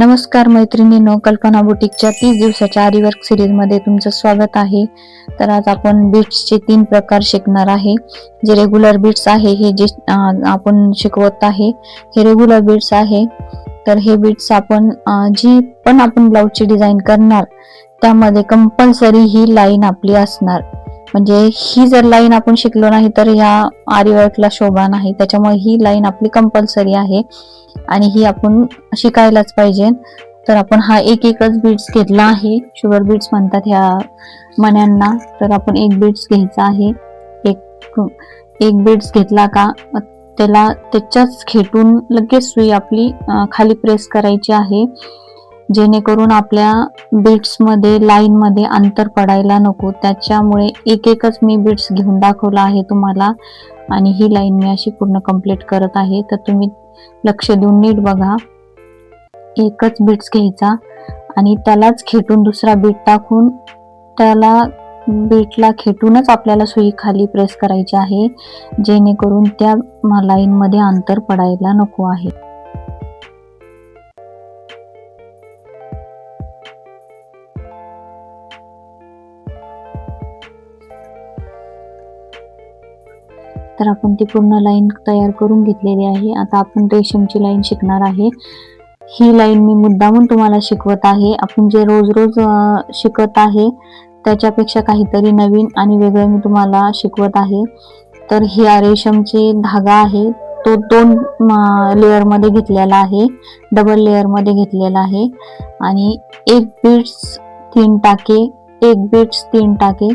नमस्कार मैत्रिणींनो कल्पना बुटीकच्या तीस दिवसाच्या आरीवर्क सिरीजमध्ये तुमचं स्वागत आहे. तर आज आपण बीट्सचे तीन प्रकार शिकणार आहे. जे रेग्युलर बीट्स आहे हे जे आपण शिकवत आहे हे रेग्युलर बीट्स आहे. तर हे बीट्स आपण जी पण आपण ब्लाउजची डिझाईन करणार त्यामध्ये कंपल्सरी ही लाईन आपली असणार. म्हणजे ही जर लाईन आपण शिकलो नाही तर ह्या आरीवर्कला शोभा नाही. त्याच्यामुळे ही लाईन आपली कंपल्सरी आहे आणि ही आपण शिकायलाच पाहिजे. तर आपण हा एक एकच बीट्स घेतला आहे. शुगर बीट्स म्हणतात ह्या मण्यांना. तर आपण एक बीट्स घ्यायचा आहे. एक एक बीट्स घेतला का? त्याला त्याच्याच खेटून लगेच सुई आपली खाली प्रेस करायची आहे. जेणेकरून आपल्या बिट्समध्ये लाईनमध्ये अंतर पडायला नको. त्याच्यामुळे एक एकच मी बीट्स घेऊन दाखवला आहे तुम्हाला. आणि ही लाईन मी अशी पूर्ण कंप्लीट करत आहे. तर तुम्ही लक्ष देऊन नीट बघा. एकच बीट्स घ्यायचा. आणि त्यालाच खेटून दुसरा बीट टाकून त्याला बीटला खेटूनच आपल्याला सुई खाली प्रेस करायची आहे. जेणेकरून त्या लाईनमध्ये अंतर पडायला नको आहे. तर आपण ती पूर्ण लाईन तयार करून घेतलेली आहे. आता आपण रेशमची लाईन शिकणार आहे. ही लाईन मी मुद्दामून तुम्हाला शिकवत आहे. आपण जे रोज रोज शिकत आहे त्याच्यापेक्षा काहीतरी नवीन आणि वेगळं मी तुम्हाला शिकवत आहे. तर ही रेशमची धागा आहे. तो दोन लेअरमध्ये घेतलेला आहे. डबल लेअरमध्ये घेतलेला आहे. आणि एक बीट्स तीन टाके एक बीट्स तीन टाके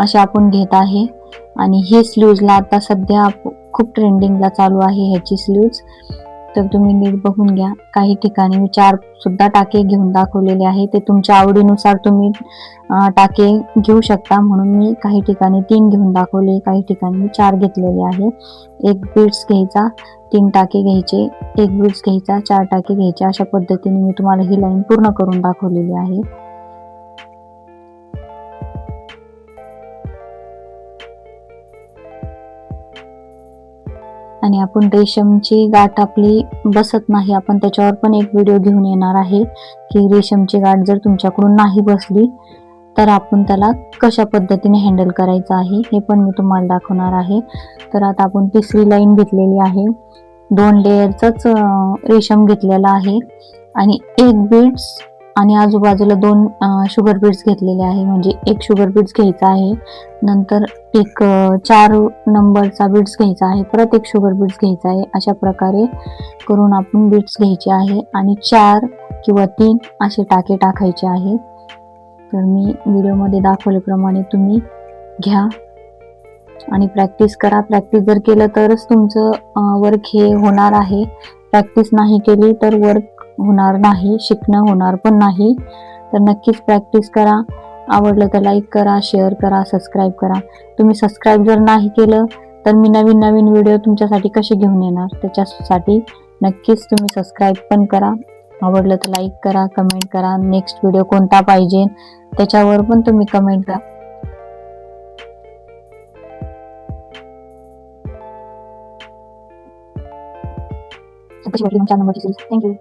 असे आपण घेत आहे. आणि हे स्लीव्जला आता सध्या खूप ट्रेंडिंगला चालू आहे ह्याची स्लीव्ज तर तुम्ही नीट बघून घ्या. काही ठिकाणी मी चार सुद्धा टाके घेऊन दाखवलेले आहे. ते तुमच्या आवडीनुसार तुम्ही टाके घेऊ शकता. म्हणून मी काही ठिकाणी तीन घेऊन दाखवले काही ठिकाणी मी चार घेतलेले आहे. एक बीड्स घ्यायचा तीन टाके घ्यायचे. एक बीड्स घ्यायचा चार टाके घ्यायचे. अशा पद्धतीने मी तुम्हाला ही लाईन पूर्ण करून दाखवलेली आहे. आणि आपण रेशमची गाठ आपली बसत नाही आपण त्याच्यावर पण एक व्हिडिओ घेऊन येणार आहे की रेशमची गाठ जर तुमच्याकडून नाही बसली तर आपण त्याला कशा पद्धतीने हँडल करायचं आहे हे पण मी तुम्हाला दाखवणार आहे. तर आता आपण तिसरी लाईन घेतलेली आहे. दोन लेअरचंच रेशम घेतलेला आहे. आणि एक बीड्स आणि आजूबाजूला दोन शुगर बीड्स घेतलेले आहे. म्हणजे एक शुगर बीड्स घ्यायचा आहे नंतर एक चार नंबरचा बीड्स घ्यायचा आहे परत एक शुगर बीड्स घ्यायचा आहे. अशा प्रकारे करून आपण बीड्स घ्यायचे आहे आणि चार किंवा तीन असे टाके टाकायचे आहे तर मी व्हिडिओमध्ये दाखवल्याप्रमाणे तुम्ही घ्या आणि प्रॅक्टिस करा. प्रॅक्टिस जर केलं तरच तुमचं वर्क हे होणार आहे. प्रॅक्टिस नाही केली तर वर्क होणार नाही शिकणं होणार पण नाही. तर नक्कीच प्रॅक्टिस करा. आवडलं तर लाईक करा शेअर करा सबस्क्राईब करा. तुम्ही सबस्क्राईब जर नाही केलं तर मी नवीन नवीन व्हिडिओ तुमच्यासाठी कसे घेऊन येणार? त्याच्यासाठी नक्कीच तुम्ही सबस्क्राईब पण करा. आवडलं तर लाईक करा कमेंट करा. नेक्स्ट व्हिडिओ कोणता पाहिजे? त्याच्यावर पण तुम्ही कमेंट करा. कशी वाटली थँक्यू